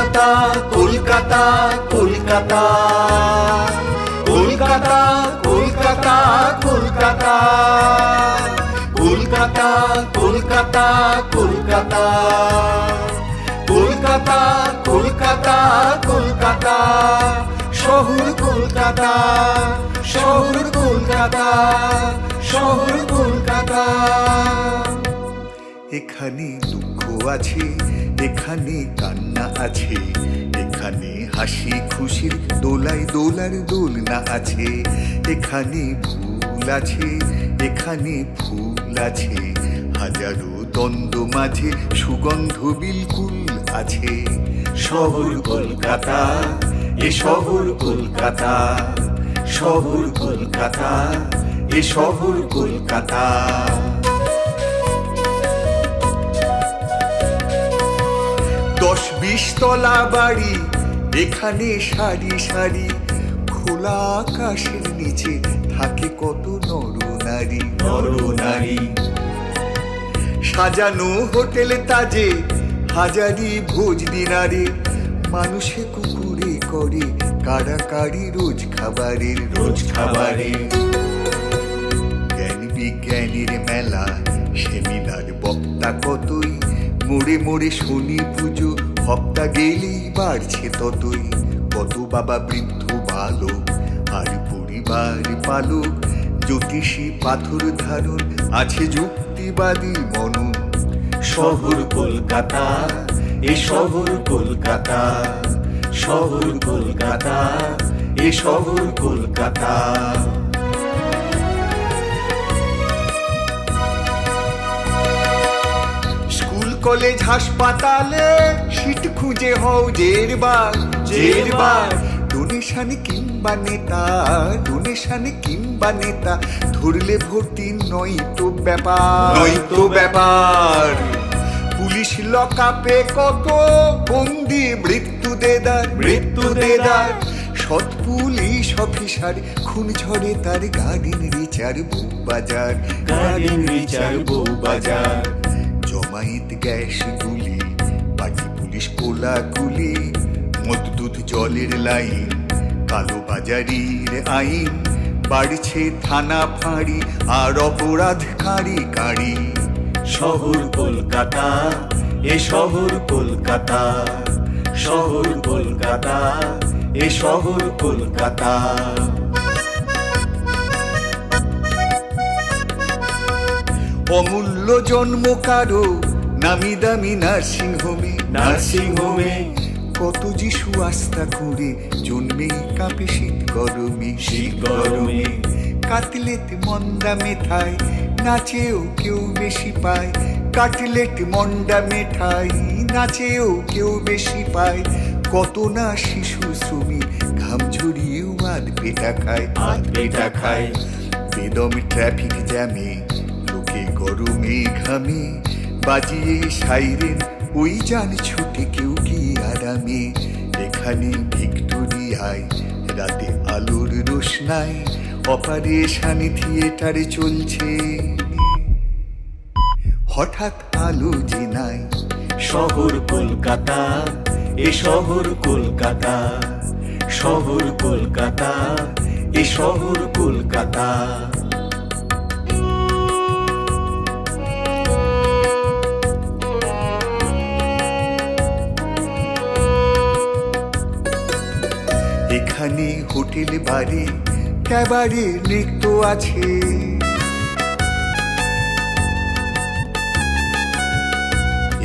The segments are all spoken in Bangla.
কলকাতা কলকাতা কলকাতা। কলকাতা কলকাতা কলকাতা। কলকাতা কলকাতা কলকাতা। কলকাতা কলকাতা কলকাতা। শহর কলকাতা শহর কলকাতা শহর কলকাতা। এখানে দুঃখ আছে, এখানে কান্না আছে, এখানে হাসি খুশির দোলায় দোলার দোলনা আছে, এখানে ভুল আছে, এখানে ফুল আছে, হাজারো দ্বন্দ্ব মাঝে সুগন্ধ বিলকুল আছে। শহর কলকাতা, এ শহর কলকাতা শহর কলকাতা, এ শহর কলকাতা। দশ বিশ তলা বাড়ি এখানে সারি সারি খোলা আকাশের নিচে থাকে কত নর নারী নর নারী সাজানো হোটেল তাজে হাজারি ভোজ দিনারে মানুষে কুকুরে করে কাড়াকাড়ি রোজ খাবারের। রোজ খাবারের। জ্ঞান বিজ্ঞানীর মেলা সেমিনার বক্তা কতই মোড়ে মোড়ে শনি পুজো, হপ্তা গেলেই বাড়ছে ততই। কত বাবা বৃদ্ধ বালক, আর পরিবার পালক। জ্যোতিষী পাথর ধারণ, আছে যুক্তিবাদী মন শহর কলকাতা, এ শহর কলকাতা। শহর কলকাতা, এ শহর কলকাতা। কলেজ হাসপাতালে সিট খুঁজে হও জেরবার জেরবার। ডোনেশন কিংবা নেতা ডোনেশন কিংবা নেতা ধরলে ভর্তি নয় তো ব্যাপার। নয় তো ব্যাপার। পুলিশ লকাপে কত বন্দি মৃত্যু দেদার মৃত্যু দেদার। সৎ পুলিশ অফিসার খুন ঝরে তার গার্ডেন রিচার বউ বাজার। গার্ডেন রিচার বউ বাজার। জমায়েত গ্যাস গুলি পার্টি পুলিশ কোলা গুলি মদ দুধ জলের লাইন, কালো বাজারির আইন, বাড়ছে থানা ফাঁড়ি আর অপরাধ কারি কারি শহর কলকাতা, এ শহর কলকাতা শহর কলকাতা, এ শহর কলকাতা। অমূল্য জন্ম কারও নামি দামি নার্সিং হোমে নার্সিং হোমে কত যিশু আস্থা করে জন্মে কাঁপে শীত গরমে। শীত গরমে। কাটলেট মন্দা মেঠাই নাচেও কেউ বেশি পায়। কাটলেট মন্ডা মেঠাই নাচেও কেউ বেশি পায়। কত না শিশু শ্রমিক ঘাম ঝরিয়েও আধ পেটা খায়। আধ পেটা খায়। বেদম ট্রাফিক জ্যামে। গরমে ঘামে, বাজিয়ে সাইরেন, ওই যান ছুটে কেউ কি আরামে? এখানে ভিক্টোরিয়ায় রাতে আলোর রোশনায় অপারেশন থিয়েটারে চলছে। হঠাৎ আলো যে নাই শহর কলকাতা, এ শহর কলকাতা শহর কলকাতা, এ শহর কলকাতা। এখানে হোটেল বাড়ি ক্যাবারে নৃত্য আছে।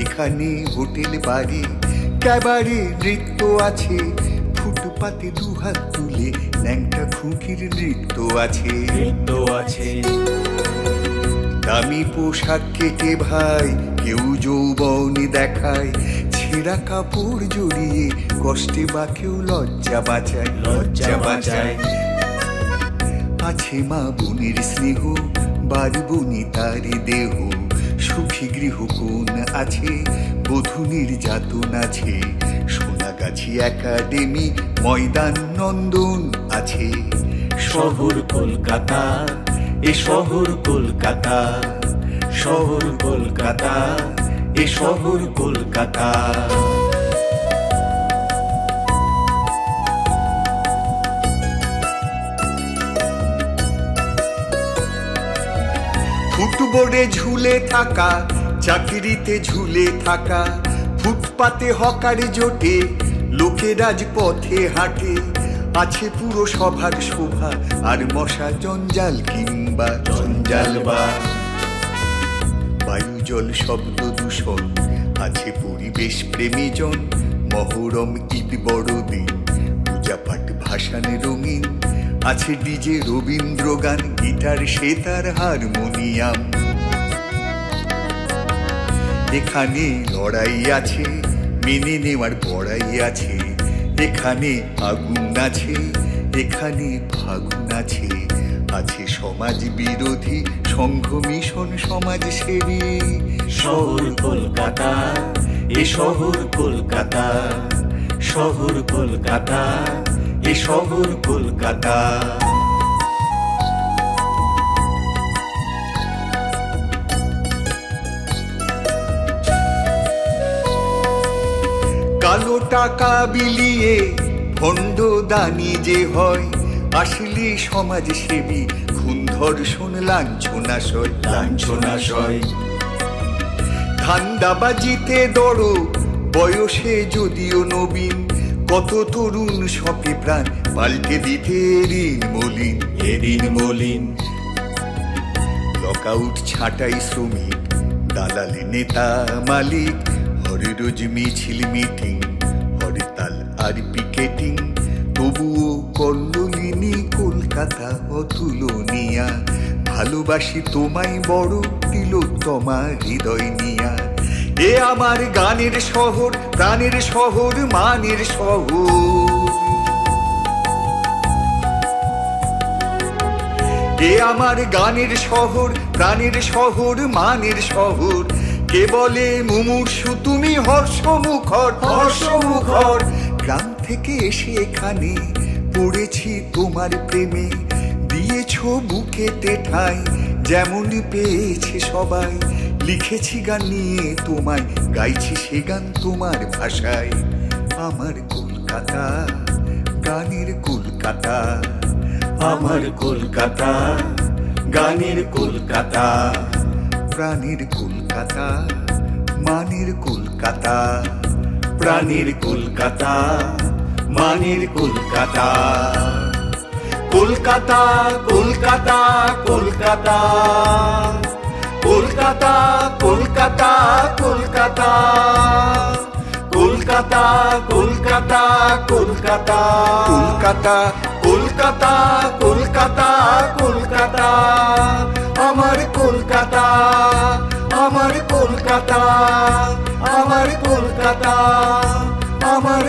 এখানে হোটেল বাড়ি ক্যাবারে নৃত্য আছে। ফুটপাতে দুহাত তুলে ন্যাংটা খুঁকির নৃত্য আছে। নৃত্য আছে। দামি পোশাক কেটে ভাই কেউ যৌবনে দেখায়। ছেঁড়া কাপড় জড়িয়ে কষ্টে বা কেউ লজ্জা বাঁচায় লজ্জা বাঁচায় আছে মা বোনের স্নেহ বারবনি তার দেহ। সুখী গৃহ কোন আছে, বধূ নির্যাতন আছে। সোনাগাছি একাডেমি, ময়দান নন্দন আছে। শহর কলকাতা, এ শহর কলকাতা। শহর কলকাতা। এ শহর কলকাতা। ফুটবোর্ডে ঝুলে থাকা, চাকরিতে ঝুলে থাকা, ফুটপাতে হকার জোটে, লোকে রাজপথে হাঁটে, আছে পুরো সভার শোভা আর মশা জঞ্জাল কিংবা জঞ্জাল বা বায়ু জল শব্দ দূষণ। আছে পরিবেশ প্রেমীজন, মহরম ঈদ বড়দিন পূজা পাঠ ভাসান রঙিন, আছে ডিজে রবীন্দ্র গান গিটার সেতার হারমোনিয়াম। এখানে লড়াই আছে, মেনে নেওয়ার বড়াই আছে। এখানে আগুন আছে এখানে ফাগুন আছে আছে সমাজ বিরোধী, সংঘ মিশন সমাজ সেবী। শহর কলকাতা, এ শহর কলকাতা। শহর কলকাতা, এ শহর কলকাতা। কালো টাকা বিলিয়ে ভণ্ড দানি যে হয় আসলে সমাজ সেবী খুন ধর্ষণ লাঞ্ছনাশয় লাঞ্ছনাশয় ধান্দাবাজিতে দড়ো বয়সে যদিও নবীন কত তরুণ সপে প্রাণ পাল্টে দিতে ঋণ মলিন। এদিন মলিন। লকআউট ছাঁটাই শ্রমিক দালাল নেতা মালিক হরে রোজ মিছিল মিটিং হরতাল আর পিকেটিং। তবুও কল্লোলিনী কলকাতা অতুলনিয়া ভালোবাসি তোমায় বড় তিলোত্তমা হৃদয় নিয়া। এ আমার গানের শহর, প্রাণের শহর, মানের শহর। এ আমার গানের শহর, প্রাণের শহর, মানের শহর। কে বলে মুমূর্ষু, তুমি হর্ষমুখর হর্ষমুখর। গ্রাম থেকে এসে এখানে পড়েছি তোমার প্রেমে। দিয়েছ বুকেতে ঠাই যেমন পেয়েছে সবাই। লিখেছি গান নিয়ে তোমায়, গাইছি সে গান তোমার ভাষায়। আমার কলকাতা, গানের কলকাতা। আমার কলকাতা, গানের কলকাতা। প্রাণের কলকাতা, মানের কলকাতা। প্রাণের কলকাতা, মানের কলকাতা। কলকাতা কলকাতা কলকাতা। কলকাতা কলকাতা কলকাতা। কলকাতা কলকাতা কলকাতা। কলকাতা কলকাতা কলকাতা কলকাতা। আমার কলকাতা আমার কলকাতা, আমার কলকাতা আমার